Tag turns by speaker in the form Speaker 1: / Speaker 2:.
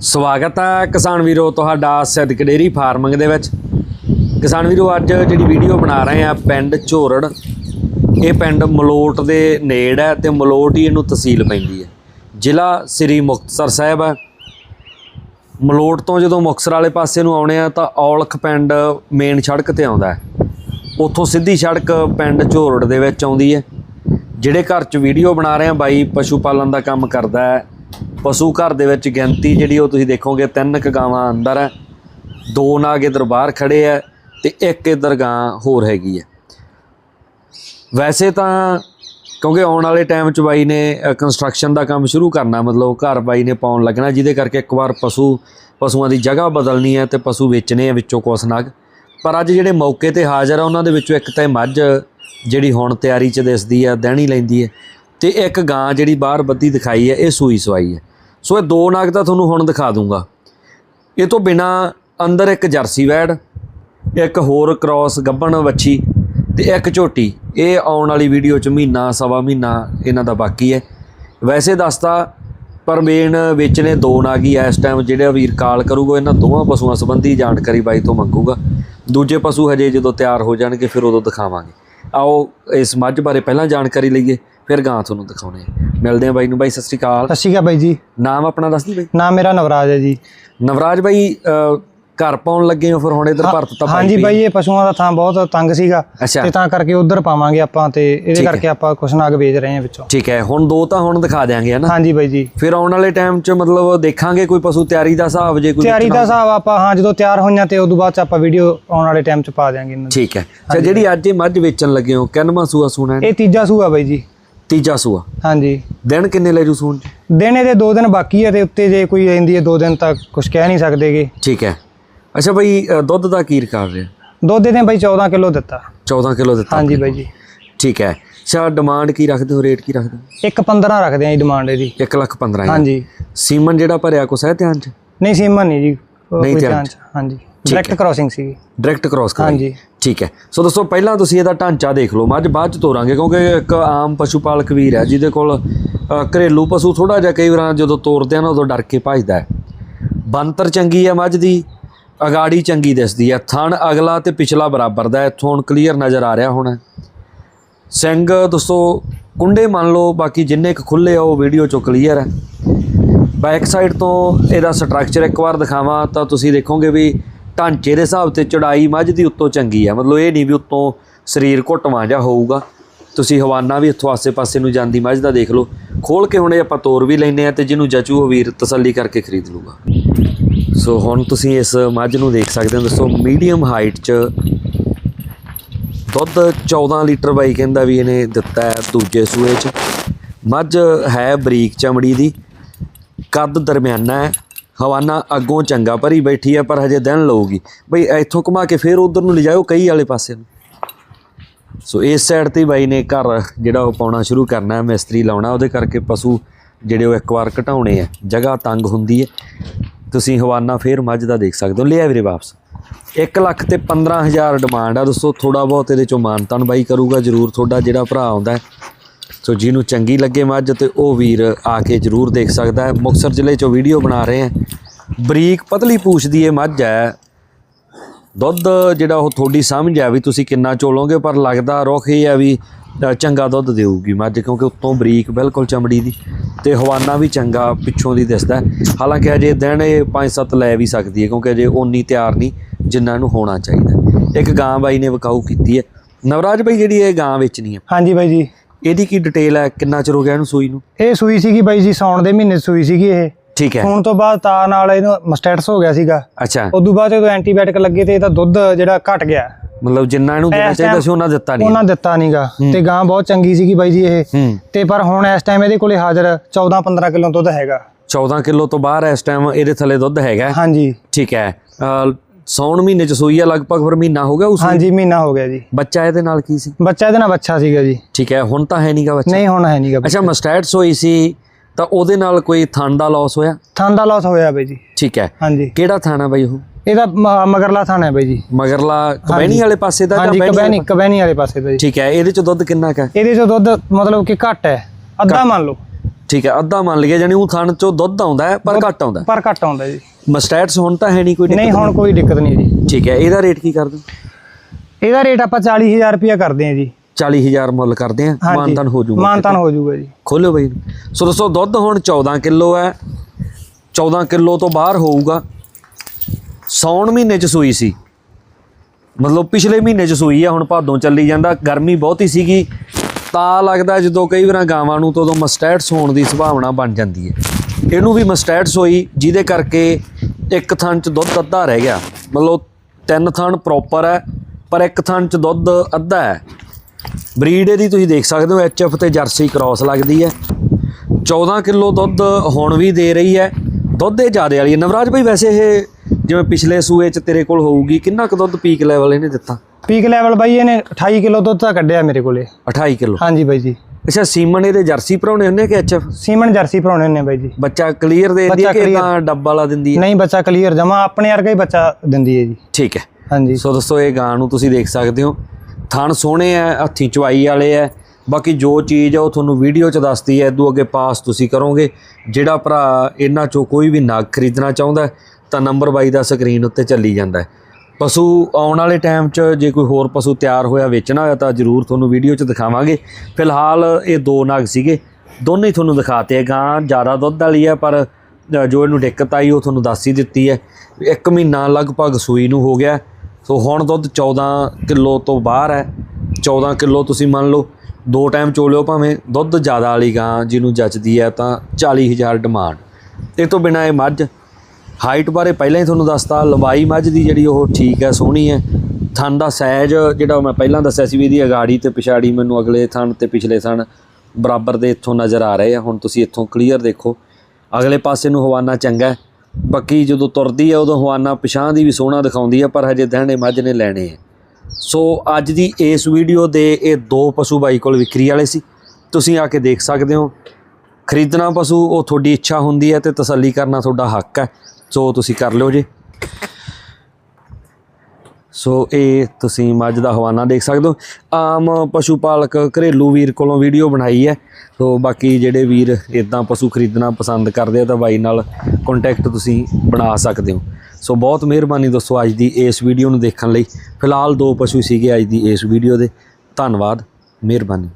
Speaker 1: ਸਵਾਗਤ ਹੈ ਕਿਸਾਨ ਵੀਰੋ, ਤੁਹਾਡਾ ਸਿੱਧਕ ਡੇਰੀ ਫਾਰਮਿੰਗ ਦੇ ਵਿੱਚ। ਕਿਸਾਨ ਵੀਰੋ, ਅੱਜ ਜਿਹੜੀ ਵੀਡੀਓ ਬਣਾ ਰਹੇ ਆ ਪਿੰਡ ਝੋਰੜ, ਇਹ ਪਿੰਡ ਮਲੋਟ ਦੇ ਨੇੜ ਹੈ ਤੇ ਮਲੋਟ ਹੀ ਇਹਨੂੰ ਤਹਿਸੀਲ ਪੈਂਦੀ ਹੈ। ਜ਼ਿਲ੍ਹਾ ਸ੍ਰੀ ਮੁਕਤਸਰ ਸਾਹਿਬ ਹੈ। ਮਲੋਟ ਤੋਂ ਜਦੋਂ ਮੁਕਤਸਰ ਵਾਲੇ ਪਾਸੇ ਨੂੰ ਆਉਣੇ ਆ ਤਾਂ ਔਲਖ ਪਿੰਡ ਮੇਨ ਸੜਕ ਤੇ ਆਉਂਦਾ ਹੈ। ਉੱਥੋਂ ਸਿੱਧੀ ਸੜਕ ਪਿੰਡ ਝੋਰੜ ਦੇ ਵਿੱਚ ਆਉਂਦੀ ਹੈ। ਜਿਹੜੇ ਘਰ 'ਚ ਵੀਡੀਓ ਬਣਾ ਰਹੇ ਆ, ਬਾਈ ਪਸ਼ੂ ਪਾਲਣ ਦਾ ਕੰਮ ਕਰਦਾ ਹੈ। ਪਸ਼ੂ ਘਰ ਦੇ ਵਿੱਚ ਗਿਣਤੀ ਜਿਹੜੀ ਉਹ ਤੁਸੀਂ ਦੇਖੋਗੇ, ਤਿੰਨ ਕੁ ਗਾਵਾਂ ਅੰਦਰ ਹੈ, ਦੋ ਨਾਗ ਇੱਧਰ ਬਾਹਰ ਖੜੇ ਹੈ ਤੇ ਇੱਕ ਇੱਧਰ ਗਾਂ ਹੋਰ ਹੈਗੀ ਹੈ। ਵੈਸੇ ਤਾਂ ਕਿਉਂਕਿ ਆਉਣ ਵਾਲੇ ਟਾਈਮ 'ਚ ਬਾਈ ਨੇ ਕੰਸਟਰਕਸ਼ਨ ਦਾ ਕੰਮ ਸ਼ੁਰੂ ਕਰਨਾ, ਮਤਲਬ ਘਰ ਬਾਈ ਨੇ ਪਾਉਣ ਲੱਗਣਾ, ਜਿਹਦੇ ਕਰਕੇ ਇੱਕ ਵਾਰ ਪਸ਼ੂ, ਪਸ਼ੂਆਂ ਦੀ ਜਗ੍ਹਾ ਬਦਲਣੀ ਹੈ ਤੇ ਪਸ਼ੂ ਵੇਚਣੇ ਆ ਵਿੱਚੋਂ ਕੁਛ ਨਾਗ ਪਰ ਅੱਜ ਜਿਹੜੇ ਮੌਕੇ ਤੇ ਹਾਜ਼ਰ ਆ, ਉਹਨਾਂ ਦੇ ਵਿੱਚੋਂ ਇੱਕ ਤਾਂ ਇਹ ਮੱਝ ਜਿਹੜੀ ਹੁਣ ਤਿਆਰੀ 'ਚ ਦਿਸਦੀ ਆ ਦਹਿਣੀ ਲੈਂਦੀ ਹੈ ਤੇ ਇੱਕ ਗਾਂ ਜਿਹੜੀ ਬਾਹਰ ਬੱਦੀ ਦਿਖਾਈ ਹੈ, ਇਹ ਸੂਈ ਸਵਾਈ ਹੈ। ਸੋ ਇਹ ਦੋ ਨਾਗ ਤਾਂ ਤੁਹਾਨੂੰ ਹੁਣ ਦਿਖਾ ਦੂੰਗਾ। ਇਹ ਤੋਂ ਬਿਨਾ ਅੰਦਰ ਇੱਕ ਜਰਸੀ ਵੈੜ, ਇੱਕ ਹੋਰ ਕ੍ਰਾਸ ਗੱਭਣ ਵੱਛੀ ਤੇ ਇੱਕ ਝੋਟੀ। ਇਹ ਆਉਣ ਵਾਲੀ ਵੀਡੀਓ ਚ ਮਹੀਨਾ, ਸਵਾ ਮਹੀਨਾ ਇਹਨਾਂ ਦਾ ਬਾਕੀ ਹੈ। ਵੈਸੇ ਦੱਸਤਾ ਪਰ ਮੇਨ ਵਿੱਚ ਨੇ ਦੋ ਨਾਗੀ ਇਸ ਟਾਈਮ ਜਿਹੜੇ ਵੀਰ ਕਾਲ ਕਰੂਗਾ, ਇਹਨਾਂ ਦੋਵਾਂ ਪਸ਼ੂਆਂ ਸੰਬੰਧੀ ਜਾਣਕਾਰੀ ਬਾਈ ਤੋਂ ਮੰਗੂਗਾ। ਦੂਜੇ ਪਸ਼ੂ ਹਜੇ ਜਦੋਂ ਤਿਆਰ ਹੋ ਜਾਣਗੇ, ਫਿਰ ਉਦੋਂ ਦਿਖਾਵਾਂਗੇ। ਆਓ ਇਸ ਮੱਝ ਬਾਰੇ ਪਹਿਲਾਂ ਜਾਣਕਾਰੀ ਲਈਏ। ਫਿਰ ਗਾਂ ਤੁਹਾਨੂੰ ਦਿਖਾਉਣੇ ਆ। ਮਿਲਦੇ ਆ ਬਾਈ ਨੂੰ। ਬਾਈ ਸਤਿ ਸ਼੍ਰੀ ਅਕਾਲ।
Speaker 2: ਸਤਿ ਸ਼੍ਰੀ ਅਕਾਲ ਬਾਈ ਜੀ।
Speaker 1: ਨਾਮ ਆਪਣਾ ਦੱਸ ਦੀ ਬਾਈ।
Speaker 2: ਨਾਮ ਮੇਰਾ ਨਵਰਾਜ ਹੈ ਜੀ।
Speaker 1: ਨਵਰਾਜ ਬਾਈ ਘਰ ਪਾਉਣ ਲੱਗੇ ਹੋ ਫਿਰ ਹੁਣ ਇਧਰ ਭਰਤ ਤਾਂ
Speaker 2: ਹਾਂਜੀ। ਬਾਈ ਇਹ ਪਸ਼ੂਆਂ ਦਾ ਥਾਂ ਬਹੁਤ ਤੰਗ ਸੀਗਾ ਤੇ ਤਾਂ ਕਰਕੇ ਉਧਰ ਪਾਵਾਂਗੇ ਆਪਾਂ ਤੇ ਇਹਦੇ। ਕਰਕੇ ਆਪਾਂ ਕੁਛ ਨਾਗ ਵੇਚ ਰਹੇ ਹਾਂ ਵਿੱਚੋਂ।
Speaker 1: ਠੀਕ ਹੈ ਹੁਣ ਦੋ ਤਾਂ ਹੁਣ ਦਿਖਾ ਦਿਆਂਗੇ ਹਨਾ
Speaker 2: ਹਾਂਜੀ ਬਾਈ ਜੀ।
Speaker 1: ਫਿਰ ਆਉਣ ਵਾਲੇ ਟਾਈਮ 'ਚ ਮਤਲਬ ਦੇਖਾਂਗੇ ਕੋਈ ਪਸ਼ੂ ਤਿਆਰੀ ਦਾ ਹਿਸਾਬ ਜੇ ਕੋਈ
Speaker 2: ਤਿਆਰੀ ਦਾ ਹਿਸਾਬ ਆਪਾਂ ਹਾਂ ਜਦੋਂ ਤਿਆਰ ਹੋਈਆਂ ਤੇ ਉਦੋਂ ਬਾਅਦ ਚ ਆਪਾਂ ਵੀਡੀਓ ਆਉਣ ਵਾਲੇ ਟਾਈਮ ਚ ਪਾ ਦਿਆਂਗੇ ਇਹਨਾਂ।
Speaker 1: ਠੀਕ ਹੈ। ਜਿਹੜੀ ਅੱਜ ਇਹ ਮੱਝ ਵੇਚਣ ਲੱਗੇ ਹੋ ਕਿੰਨਵਾਂ ਸੂਆ ਸੂਣਾ
Speaker 2: ਇਹ ਤੀਜਾ ਸੂਆ ਬਾਈ ਜੀ।
Speaker 1: ਤੀਜਾ ਸੂਆ।
Speaker 2: ਹਾਂਜੀ।
Speaker 1: ਦਿਨ ਕਿੰਨੇ ਲੈ ਜੂ ਸੂਣ 'ਚ?
Speaker 2: ਦਿਨ ਇਹਦੇ 2 ਦਿਨ ਬਾਕੀ ਹੈ ਤੇ ਉੱਤੇ ਜੇ ਕੋਈ ਰਹਿੰਦੀ ਹੈ 2 ਦਿਨ ਤੱਕ ਕੁਝ ਕਹਿ ਨਹੀਂ ਸਕਦੇਗੇ
Speaker 1: ਠੀਕ ਹੈ। ਅੱਛਾ ਬਈ ਅ, ਦੁੱਧ ਦਾ ਕੀ ਰਿਕਾਰਡ ਰਿਹਾ?
Speaker 2: ਦੁੱਧ ਦੇ ਬਾਈ 14 ਕਿਲੋ ਦਿੱਤਾ।
Speaker 1: 14 ਕਿਲੋ ਦਿੱਤਾ
Speaker 2: ਹਾਂਜੀ ਬਾਈ ਜੀ।
Speaker 1: ਠੀਕ ਹੈ। ਅੱਛਾ ਡਿਮਾਂਡ ਕੀ ਰੱਖਦੇ ਹੋ ਰੇਟ ਕੀ ਰੱਖਦੇ ਹੋ?
Speaker 2: ਇੱਕ 15 ਰੱਖਦੇ ਆ ਜੀ ਡਿਮਾਂਡ ਇਹਦੀ।
Speaker 1: 1 ਲੱਖ 15 ਹਜ਼ਾਰ।
Speaker 2: ਹਾਂਜੀ।
Speaker 1: ਸੀਮਨ ਜਿਹੜਾ ਭਰਿਆ ਕੁਛ ਹੈ ਧਿਆਨ 'ਚ?
Speaker 2: ਨਹੀਂ ਸੀਮਨ ਨਹੀਂ ਜੀ।
Speaker 1: ਨਹੀਂ ਧਿਆਨ
Speaker 2: ਚ। ਹਾਂਜੀ। ਡਾਇਰੈਕਟ ਕ੍ਰਾਸਿੰਗ ਸੀਗੀ।
Speaker 1: ਡਾਇਰੈਕਟ ਕ੍ਰਾਸ ਕਰਾਈ।
Speaker 2: ਹਾਂਜੀ।
Speaker 1: ਠੀਕ ਹੈ। ਸੋ ਦੋਸਤੋ ਪਹਿਲਾਂ ਤੁਸੀਂ ਇਹਦਾ ਢਾਂਚਾ ਦੇਖ ਲਓ। ਮੱਝ ਬਾਅਦ ਚ ਤੋਰਾਂਗੇ ਕਿਉਂਕਿ ਇੱਕ ਆਮ ਪਸ਼ੂ ਪਾਲਕ ਵੀਰ ਹੈ ਜਿਹਦੇ ਕੋਲ ਘਰੇਲੂ ਪਸ਼ੂ ਥੋੜਾ ਜਿਹਾ ਕਈ ਵਾਰਾਂ ਜਦੋਂ ਤੋਰਦੇ ਆ ਨਾ ਉਦੋਂ ਡਰ ਕੇ ਭੱਜਦਾ ਹੈ। ਬੰਤਰ ਚੰਗੀ ਹੈ ਮੱਝ ਦੀ ਅਗਾੜੀ ਚੰਗੀ ਦਿਸਦੀ ਹੈ। ਥਣ ਅਗਲਾ ਤੇ ਪਿਛਲਾ ਬਰਾਬਰ ਦਾ। ਇੱਥੋਂ ਹੁਣ ਕਲੀਅਰ ਨਜ਼ਰ ਆ ਰਿਹਾ ਹੋਣਾ। ਸਿੰਘ ਦੋਸਤੋ ਕੁੰਡੇ ਮੰਨ ਲਓ ਬਾਕੀ ਜਿੰਨੇ ਕੁ ਖੁੱਲੇ ਆ ਉਹ ਵੀਡੀਓ ਚੋਂ ਕਲੀਅਰ ਹੈ। ਬੈਕ ਸਾਈਡ ਤੋਂ ਇਹਦਾ ਸਟਰਕਚਰ ਇੱਕ ਵਾਰ ਦਿਖਾਵਾਂ ਤਾਂ ਤੁਸੀਂ ਦੇਖੋਗੇ ਵੀ ਢਾਂਚੇ ਦੇ ਹਿਸਾਬ ਤੇ ਚੜਾਈ ਮੱਝ ਦੀ ਉੱਤੋਂ ਚੰਗੀ ਆ। ਮਤਲਬ ਇਹ ਨਹੀਂ ਵੀ ਉੱਤੋਂ ਸਰੀਰ ਘੁੱਟਵਾਂ ਜਿਹਾ ਹੋਊਗਾ। ਤੁਸੀਂ ਹਵਾਨਾ ਵੀ ਇੱਥੋਂ ਆਸੇ-ਪਾਸੇ ਨੂੰ ਜਾਂਦੀ ਮੱਝ ਦਾ ਦੇਖ ਲਓ। ਖੋਲ ਕੇ ਹੁਣੇ ਆਪਾਂ ਤੋਰ ਵੀ ਲੈਨੇ ਆ ਤੇ ਜਿਹਨੂੰ ਜਚੂ ਉਹ ਵੀਰ ਤਸੱਲੀ ਕਰਕੇ ਖਰੀਦ ਲੂਗਾ ਸੋ ਹੁਣ ਤੁਸੀਂ ਇਸ ਮੱਝ ਨੂੰ ਦੇਖ ਸਕਦੇ ਹੋ। ਦੱਸੋ ਮੀਡੀਅਮ ਹਾਈਟ 'ਚ ਦੁੱਧ 14 ਲੀਟਰ ਬਾਈ ਕਹਿੰਦਾ ਵੀ ਇਹਨੇ ਦਿੱਤਾ ਦੂਜੇ ਸੂਏ 'ਚ। ਮੱਝ ਹੈ ਬਰੀਕ ਚਮੜੀ ਦੀ। ਕੱਦ ਦਰਮਿਆਨਾ ਹੈ। ਹਵਾਨਾ ਅੱਗੋਂ ਚੰਗਾ ਭਰੀ ਬੈਠੀ ਹੈ, ਪਰ ਹਜੇ ਦਿਨ ਲਊਗੀ। ਬਈ ਇੱਥੋਂ ਘੁਮਾ ਕੇ ਫੇਰ ਉਧਰ ਨੂੰ ਲਿਜਾਓ ਕਈ ਵਾਲੇ ਪਾਸੇ ਨੂੰ। ਸੋ ਇਸ ਸਾਈਡ ਤੇ ਬਾਈ ਨੇ ਘਰ ਜਿਹੜਾ ਉਹ ਪਾਉਣਾ ਸ਼ੁਰੂ ਕਰਨਾ ਹੈ, ਮਿਸਤਰੀ ਲਾਉਣਾ, ਉਹਦੇ ਕਰਕੇ ਪਸ਼ੂ ਜਿਹੜੇ ਉਹ ਇੱਕ ਵਾਰ ਘਟਾਉਣੇ ਆ ਜਗ੍ਹਾ ਤੰਗ ਹੁੰਦੀ ਹੈ। ਤੁਸੀਂ ਹਵਾਨਾ ਫੇਰ ਮੱਝ ਦਾ ਦੇਖ ਸਕਦੇ ਹੋ। ਲਿਆ ਵੀਰੇ ਵਾਪਸ। 1 ਲੱਖ ਤੇ 15000 ਡਿਮਾਂਡ ਆ। ਦੋਸਤੋ ਥੋੜਾ ਬਹੁਤ ਇਹਦੇ ਚੋਂ ਮਾਨਤਾਨ ਬਾਈ ਕਰੂਗਾ, ਜਰੂਰ ਤੁਹਾਡਾ ਜਿਹੜਾ ਭਰਾ ਆਉਂਦਾ ਸੋ ਜਿਹਨੂੰ ਚੰਗੀ ਲੱਗੇ ਮੱਝ ਤੇ ਉਹ ਵੀਰ ਆ ਕੇ ਜਰੂਰ ਦੇਖ ਸਕਦਾ ਹੈ। ਮੁਕਤਸਰ ਜ਼ਿਲ੍ਹੇ ਚੋਂ ਵੀਡੀਓ ਬਣਾ ਰਹੇ ਆ ਬਰੀਕ ਪਤਲੀ ਪੂਛ ਦੀ ਇਹ ਮੱਝ ਹੈ। ਦੁੱਧ ਜਿਹੜਾ ਉਹ ਤੁਹਾਡੀ ਸਮਝ ਆ ਵੀ ਤੁਸੀਂ ਕਿੰਨਾ ਚੋਲੋਗੇ, ਪਰ ਲੱਗਦਾ ਰੁੱਖ ਇਹ ਆ ਵੀ ਚੰਗਾ ਦੁੱਧ ਦੇਊਗੀ ਮੱਝ, ਕਿਉਂਕਿ ਉੱਤੋਂ ਬਰੀਕ ਬਿਲਕੁਲ ਚਮੜੀ ਦੀ ਤੇ ਹਵਾਨਾ ਵੀ ਚੰਗਾ ਪਿੱਛੋਂ ਦੀ ਦਿਸਦਾ ਹਾਲਾਂਕਿ ਅਜੇ ਦਿਨ ਇਹ 5-7 ਲੈ ਵੀ ਸਕਦੀ ਹੈ, ਕਿਉਂਕਿ ਅਜੇ ਓਨੀ ਤਿਆਰ ਨਹੀਂ ਜਿੰਨਾ ਨੂੰ ਹੋਣਾ ਚਾਹੀਦਾ। ਇੱਕ ਗਾਂ ਬਾਈ ਨੇ ਵਿਕਾਊ ਕੀਤੀ ਹੈ। ਨਵਰਾਜ ਬਾਈ, ਜਿਹੜੀ ਇਹ ਗਾਂ ਵੇਚਣੀ ਹੈ?
Speaker 2: ਹਾਂਜੀ ਬਾਈ ਜੀ।
Speaker 1: ਇਹਦੀ ਕੀ ਡਿਟੇਲ ਹੈ? ਕਿੰਨਾ ਚਿਰ ਹੋ ਗਿਆ ਇਹਨੂੰ ਸੂਈ ਨੂੰ?
Speaker 2: ਇਹ ਸੂਈ ਸੀਗੀ ਬਾਈ ਜੀ ਸੌਣ ਦੇ ਮਹੀਨੇ ਸੂਈ ਸੀਗੀ ਇਹ।
Speaker 1: ਠੀਕ ਹੈ।
Speaker 2: ਹੁਣ ਤੋਂ ਬਾਅਦ ਤਾਂ ਨਾਲ ਇਹਨੂੰ ਮਸਟੈਟਸ ਹੋ ਗਿਆ ਸੀਗਾ।
Speaker 1: ਅੱਛਾ।
Speaker 2: ਉਦੋਂ ਬਾਅਦ ਜਦੋਂ ਐਂਟੀਬਾਇਓਟਿਕ ਲੱਗੇ ਤੇ ਇਹਦਾ ਦੁੱਧ ਜਿਹੜਾ ਘਟ ਗਿਆ।
Speaker 1: ਮਤਲਬ ਜਿੰਨਾ ਇਹਨੂੰ ਦੇਣਾ ਚਾਹੀਦਾ ਸੀ ਉਹਨਾਂ ਦਿੱਤਾ ਨਹੀਂ।
Speaker 2: ਉਹਨਾਂ ਦਿੱਤਾ ਨਹੀਂਗਾ ਤੇ ਗਾਂ ਬਹੁਤ ਚੰਗੀ ਸੀਗੀ ਬਾਈ ਜੀ ਇਹ। ਤੇ ਪਰ ਹੁਣ ਇਸ ਟਾਈਮ ਇਹਦੇ ਕੋਲੇ ਹਾਜ਼ਰ 14 15 ਕਿਲੋ ਦੁੱਧ ਹੈਗਾ।
Speaker 1: 14 ਕਿਲੋ ਤੋਂ ਬਾਹਰ ਇਸ ਟਾਈਮ ਇਹਦੇ ਥੱਲੇ ਦੁੱਧ ਹੈਗਾ।
Speaker 2: ਹਾਂਜੀ।
Speaker 1: ਠੀਕ ਹੈ। ਸੌਣ ਮਹੀਨੇ ਚ ਸੂਈ ਆ ਲਗਭਗ ਫਿਰ ਮਹੀਨਾ ਹੋ ਗਿਆ ਉਸ
Speaker 2: ਹਾਂਜੀ ਮਹੀਨਾ ਹੋ ਗਿਆ ਜੀ।
Speaker 1: ਬੱਚਾ ਇਹਦੇ ਨਾਲ ਕੀ ਸੀ?
Speaker 2: ਬੱਚਾ ਇਹਦੇ ਨਾਲ ਬੱਚਾ ਸੀਗਾ ਜੀ।
Speaker 1: ਠੀਕ ਹੈ ਹੁਣ ਤਾਂ ਹੈ ਨਹੀਂਗਾ ਬੱਚਾ?
Speaker 2: ਨਹੀਂ ਹੁਣ ਹੈ ਨਹੀਂਗਾ
Speaker 1: ਅੱਛਾ ਮਸਟੈਟਸ ਹੋਈ ਸੀ ਤਾਂ ਉਹਦੇ ਨਾਲ ਕੋਈ ਥਣ ਦਾ ਲਾਸ ਹੋਇਆ?
Speaker 2: ਥਣ ਦਾ ਲਾਸ ਹੋਇਆ ਬਾਈ ਜੀ।
Speaker 1: ਠੀਕ ਹੈ।
Speaker 2: ਹਾਂਜੀ।
Speaker 1: ਕਿਹੜਾ ਥਣ ਬਈ ਉਹ?
Speaker 2: ਇਹਦਾ ਮਗਰਲਾ ਥਣ ਹੈ ਬਾਈ ਜੀ।
Speaker 1: ਮਗਰਲਾ ਕਬੈਣੀ ਵਾਲੇ ਪਾਸੇ ਦਾ ਜਾਂ
Speaker 2: ਹਾਂਜੀ
Speaker 1: ਬਹਿਣੀ
Speaker 2: ਕਬੈਨੀ
Speaker 1: ਵਾਲੇ
Speaker 2: ਪਾਸੇ ਦਾ ਜੀ।
Speaker 1: ਠੀਕ ਹੈ ਇਹਦੇ ਚ ਦੁੱਧ ਕਿੰਨਾ ਕਾ
Speaker 2: ਇਹਦੇ ਚੋਂ ਦੁੱਧ ਮਤਲਬ ਕਿ ਘੱਟ ਹੈ। ਅੱਧਾ ਮੰਨ ਲਓ।
Speaker 1: ਠੀਕ ਹੈ ਅੱਧਾ ਮੰਨ ਲਈਏ ਜਾਨੀ ਉਹ ਥਣ ਚੋਂ ਦੁੱਧ ਆਉਂਦਾ ਹੈ ਪਰ ਘੱਟ ਆਉਂਦਾ
Speaker 2: ਪਰ ਘੱਟ ਆਉਂਦਾ ਜੀ।
Speaker 1: ਮਸਟੈਟਸ ਹੁਣ ਤਾਂ ਹੈ ਨਹੀਂ ਕੋਈ
Speaker 2: ਨਹੀਂ ਹੁਣ ਕੋਈ ਦਿੱਕਤ ਨਹੀਂ ਜੀ।
Speaker 1: ਠੀਕ ਹੈ ਇਹਦਾ ਰੇਟ ਕੀ ਕਰਦੇ
Speaker 2: ਇਹਦਾ ਰੇਟ ਆਪਾਂ 40000 ਰੁਪਇਆ ਕਰਦੇ ਹਾਂ ਜੀ।
Speaker 1: 40000 ਮੁੱਲ ਕਰਦੇ ਆ
Speaker 2: ਹਾਂਜੀ।
Speaker 1: ਮਾਨਤਨ ਹੋ ਜਾਊਗਾ।
Speaker 2: ਮਾਨਤਾਨ ਹੋ ਜਾਊਗਾ ਜੀ।
Speaker 1: ਖੋਲੋ ਬਈ। ਸੋ ਦੋਸਤੋ ਦੁੱਧ ਹੁਣ 14 ਕਿਲੋ ਹੈ। 14 ਕਿਲੋ ਤੋਂ ਬਾਹਰ ਹੋਊਗਾ। ਸੌਣ ਮਹੀਨੇ ਚ ਸੂਈ ਸੀ। ਮਤਲਬ ਪਿਛਲੇ ਮਹੀਨੇ ਚ ਸੂਈ ਆ ਹੁਣ ਭਾਦੋਂ ਚੱਲੀ ਜਾਂਦਾ। ਗਰਮੀ ਬਹੁਤੀ ਸੀਗੀ। ਤਾਂ ਲੱਗਦਾ ਜਦੋਂ ਕਈ ਵਾਰਾਂ ਗਾਵਾਂ ਨੂੰ ਤਾਂ ਉਦੋਂ ਮਸਟੈਟਸ ਹੋਣ ਦੀ ਸੰਭਾਵਨਾ ਬਣ ਜਾਂਦੀ ਹੈ। ਇਹਨੂੰ ਵੀ ਮਸਟੈਟਸ ਹੋਈ, ਜਿਹਦੇ ਕਰਕੇ ਇੱਕ ਥਣ ਚ ਦੁੱਧ ਅੱਧਾ ਰਹਿ ਗਿਆ। ਮਤਲਬ ਤਿੰਨ ਥਣ ਪ੍ਰੋਪਰ ਹੈ, ਪਰ ਇੱਕ ਥਣ ਚ ਦੁੱਧ ਅੱਧਾ ਹੈ। ਬਰੀਡ ਇਹਦੀ ਤੁਸੀਂ ਦੇਖ ਸਕਦੇ ਹੋ ਐਚਐਫ ਤੇ ਜਰਸੀ ਕ੍ਰਾਸ ਲੱਗਦੀ ਹੈ। 14 ਕਿਲੋ ਦੁੱਧ ਹੁਣ ਵੀ ਦੇ ਰਹੀ ਹੈ। ਦੁੱਧ ਇਹ ਜ਼ਿਆਦਾ ਵਾਲੀ ਨਵਰਾਜ ਭਾਈ, ਵੈਸੇ ਇਹ ਜਿਵੇਂ ਪਿਛਲੇ ਸੂਏ ਚ ਤੇਰੇ ਕੋਲ ਹੋਊਗੀ ਕਿੰਨਾ ਕੁ ਦੁੱਧ ਪੀਕ ਲੈਵਲ ਇਹਨੇ ਦਿੱਤਾ?
Speaker 2: ਪੀਕ ਲੈਵਲ ਬਾਈ ਇਹਨੇ 28 ਕਿਲੋ ਦੁੱਧ ਤਾਂ ਕੱਢਿਆ ਮੇਰੇ ਕੋਲੇ।
Speaker 1: 28 ਕਿਲੋ?
Speaker 2: ਹਾਂਜੀ ਬਾਈ ਜੀ।
Speaker 1: ਅੱਛਾ ਸੀਮਨ ਇਹਦੇ ਜਰਸੀ ਭਰਾਉਣੇ ਹੁੰਦੇ ਕਿ ਐਚਐਫ
Speaker 2: ਸੀਮਨ ਜਰਸੀ ਭਰਾਉਣੇ ਨੇ ਬਾਈ ਜੀ।
Speaker 1: ਬੱਚਾ ਕਲੀਅਰ ਦੇ ਦਿੰਦੀ ਹੈ ਕਿ। ਤਾਂ ਡੱਬ ਵਾਲਾ ਦਿੰਦੀ ਹੈ
Speaker 2: ਨਹੀਂ ਬੱਚਾ ਕਲੀਅਰ ਜਮਾ ਆਪਣੇ ਵਰਗਾ ਹੀ ਬੱਚਾ ਦਿੰਦੀ ਹੈ ਜੀ।
Speaker 1: ਠੀਕ ਹੈ।
Speaker 2: ਹਾਂਜੀ।
Speaker 1: ਸੋ ਦੋਸਤੋ ਇਹ ਗਾਂ ਨੂੰ ਤੁਸੀਂ ਦੇਖ ਸਕਦੇ ਹੋ। ਥਣ ਸੋਹਣੇ ਆ ਹੱਥੀਂ ਚਵਾਈ ਵਾਲੇ ਆ। ਬਾਕੀ ਜੋ ਚੀਜ਼ ਆ ਉਹ ਤੁਹਾਨੂੰ ਵੀਡੀਓ 'ਚ ਦੱਸਦੀ ਹੈ ਇਦੋਂ ਅੱਗੇ ਪਾਸ ਤੁਸੀਂ ਕਰੋਗੇ। ਜਿਹੜਾ ਭਰਾ ਇਹਨਾਂ 'ਚੋਂ ਕੋਈ ਵੀ ਨਗ ਖਰੀਦਣਾ ਚਾਹੁੰਦਾ ਤਾਂ ਨੰਬਰ 22 ਦਾ ਸਕਰੀਨ ਉੱਤੇ ਚੱਲੀ ਜਾਂਦਾ ਹੈ। ਪਸ਼ੂ ਆਉਣ ਵਾਲੇ ਟਾਈਮ 'ਚ ਜੇ ਕੋਈ ਹੋਰ ਪਸ਼ੂ ਤਿਆਰ ਹੋਇਆ, ਵੇਚਣਾ ਹੋਇਆ ਤਾਂ ਜ਼ਰੂਰ ਤੁਹਾਨੂੰ ਵੀਡੀਓ 'ਚ ਦਿਖਾਵਾਂਗੇ। ਫਿਲਹਾਲ ਇਹ ਦੋ ਨਗ ਸੀਗੇ। ਦੋਨੇ ਹੀ ਤੁਹਾਨੂੰ ਦਿਖਾਤੇ ਗਾਂ ਜ਼ਿਆਦਾ ਦੁੱਧ ਵਾਲੀ ਹੈ, ਪਰ ਜੋ ਇਹਨੂੰ ਦਿੱਕਤ ਆਈ, ਉਹ ਤੁਹਾਨੂੰ ਦੱਸ ਹੀ ਦਿੱਤੀ ਹੈ। ਇੱਕ ਮਹੀਨਾ ਲਗਭਗ ਸੂਈ ਨੂੰ ਹੋ ਗਿਆ। ਸੋ ਹੁਣ ਦੁੱਧ 14 ਕਿਲੋ ਤੋਂ ਬਾਹਰ ਹੈ। 14 ਕਿਲੋ ਤੁਸੀਂ ਮੰਨ ਲਓ, ਦੋ ਟਾਈਮ ਚੋਲਿਓ ਭਾਵੇਂ। ਦੁੱਧ ਜ਼ਿਆਦਾ ਵਾਲੀ ਗਾਂ ਜਿਹਨੂੰ ਜੱਚਦੀ ਹੈ ਤਾਂ 40000 ਡਿਮਾਂਡ ਇਹ ਤੋਂ ਬਿਨਾ ਇਹ ਮੱਝ ਹਾਈਟ ਬਾਰੇ ਪਹਿਲਾਂ ਹੀ ਤੁਹਾਨੂੰ ਦੱਸਤਾ, ਲੰਬਾਈ ਮੱਝ ਦੀ ਜਿਹੜੀ ਉਹ ਠੀਕ ਹੈ, ਸੋਹਣੀ ਹੈ। ਥਣ ਦਾ ਸਾਈਜ਼ ਜਿਹੜਾ ਮੈਂ ਪਹਿਲਾਂ ਦੱਸਿਆ ਸੀ ਵੀ ਇਹਦੀ ਅਗਾੜੀ ਤੇ ਪਿਛਾੜੀ ਮੈਨੂੰ ਅਗਲੇ ਥਣ ਤੇ ਪਿਛਲੇ ਥਣ ਬਰਾਬਰ ਦੇ ਇੱਥੋਂ ਨਜ਼ਰ ਆ ਰਹੇ ਆ। ਹੁਣ ਤੁਸੀਂ ਇੱਥੋਂ ਕਲੀਅਰ ਦੇਖੋ। ਅਗਲੇ ਪਾਸੇ ਨੂੰ ਹਵਾਨਾ ਚੰਗਾ ਹੈ। ਬਾਕੀ ਜਦੋਂ ਤੁਰਦੀ ਹੈ, ਉਦੋਂ ਹਵਾਨਾ ਪਿਛਾਂ ਦੀ ਵੀ ਸੋਹਣਾ ਦਿਖਾਉਂਦੀ ਹੈ, ਪਰ ਹਜੇ ਦਹਿਣੇ ਮੱਝ ਨੇ ਲੈਣੇ ਹੈ ਸੋ ਅੱਜ ਦੀ ਇਸ ਵੀਡੀਓ ਦੇ ਇਹ ਦੋ ਪਸ਼ੂ ਬਾਈ ਕੋਲ ਵਿਕਰੀ ਵਾਲੇ ਸੀ। ਤੁਸੀਂ ਆ ਕੇ ਦੇਖ ਸਕਦੇ ਹੋ। ਖਰੀਦਣਾ ਪਸ਼ੂ, ਉਹ ਤੁਹਾਡੀ ਇੱਛਾ ਹੁੰਦੀ ਹੈ ਤੇ ਤਸੱਲੀ ਕਰਨਾ ਤੁਹਾਡਾ ਹੱਕ ਹੈ। ਸੋ ਤੁਸੀਂ ਕਰ ਲਿਓ ਜੀ। ਸੋ ਇਹ ਤੁਸੀਂ ਮੱਝ ਦਾ ਹਵਾਨਾ ਦੇਖ ਸਕਦੇ ਹੋ। ਆਮ ਪਸ਼ੂ ਪਾਲਕ ਘਰੇਲੂ ਵੀਰ ਕੋਲੋਂ ਵੀਡੀਓ ਬਣਾਈ ਹੈ। ਸੋ ਬਾਕੀ ਜਿਹੜੇ ਵੀਰ ਇਦਾਂ ਪਸ਼ੂ ਖਰੀਦਣਾ ਪਸੰਦ ਕਰਦੇ ਆ ਤਾਂ ਬਾਈ ਨਾਲ ਕੰਟੈਕਟ ਤੁਸੀਂ ਬਣਾ ਸਕਦੇ ਹੋ। ਸੋ ਬਹੁਤ ਮਿਹਰਬਾਨੀ ਦੋਸਤੋ ਅੱਜ ਦੀ ਇਸ ਵੀਡੀਓ ਨੂੰ ਦੇਖਣ ਲਈ। ਫਿਲਹਾਲ ਦੋ ਪਸ਼ੂ ਸੀਗੇ ਅੱਜ ਦੀ ਇਸ ਵੀਡੀਓ ਦੇ। ਧੰਨਵਾਦ, ਮਿਹਰਬਾਨੀ।